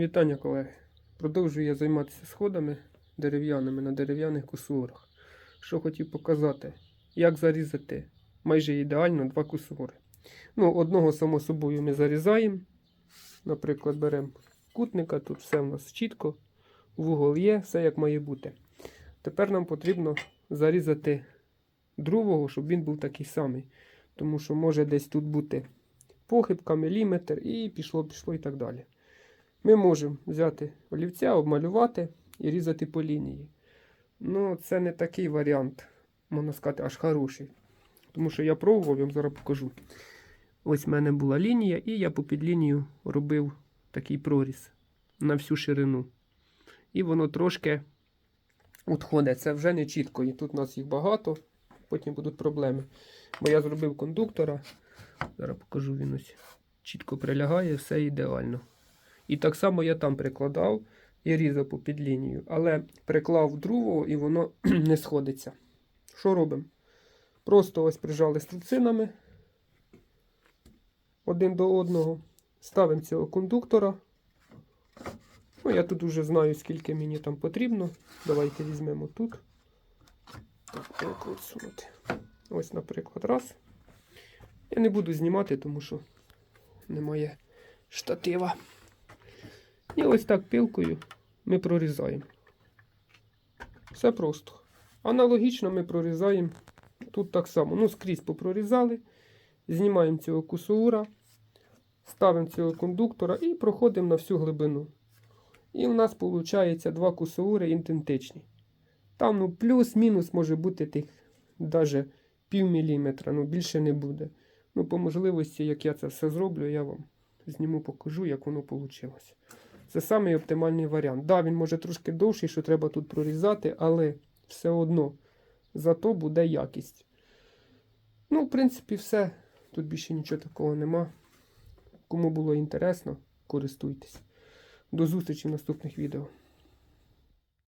вітання, колеги. Продовжую я займатися сходами дерев'яними на дерев'яних кусурах. Що хотів показати, як зарізати майже ідеально два кусури. Ну, одного, само собою, ми зарізаємо. Наприклад, беремо кутника, тут все в нас чітко, вугол є, все як має бути. Тепер нам потрібно зарізати другого, щоб він був такий самий. Тому що може десь тут бути похибка, міліметр, і пішло, пішло і так далі. Ми можемо взяти олівця, обмалювати і різати по лінії. Ну, це не такий варіант, можна сказати, аж хороший. Тому що я пробував, я вам зараз покажу. Ось в мене була лінія, і я по підлінію робив такий проріз на всю ширину. І воно трошки відходить. Це вже не чітко. І тут у нас їх багато, потім будуть проблеми. Бо я зробив кондуктора. Зараз покажу він ось. Чітко прилягає, все ідеально. І так само я там прикладав і різав по підлінію, але приклав другого і воно не сходиться. Що робимо? Просто ось прижали струбцинами один до одного. Ставимо цього кондуктора. Ну, я тут вже знаю, скільки мені там потрібно. Давайте візьмемо тут. Так, як от сунути. Ось, наприклад, раз. Я не буду знімати, тому що немає штатива. І ось так пилкою ми прорізаємо. Все просто. Аналогічно ми прорізаємо тут так само. Ну, скрізь попрорізали. Знімаємо цього кусуура, ставимо цього кондуктора і проходимо на всю глибину. І в нас виходить два кусуури ідентичні. Там ну, плюс-мінус може бути тих навіть пів міліметра, ну більше не буде. Ну, по можливості, як я це все зроблю, я вам зніму, покажу, як воно вийшло. Це самий оптимальний варіант. Да, він може трошки довший, що треба тут прорізати, але все одно зато буде якість. Ну, в принципі, все. Тут більше нічого такого нема. Кому було інтересно, користуйтесь. До зустрічі в наступних відео.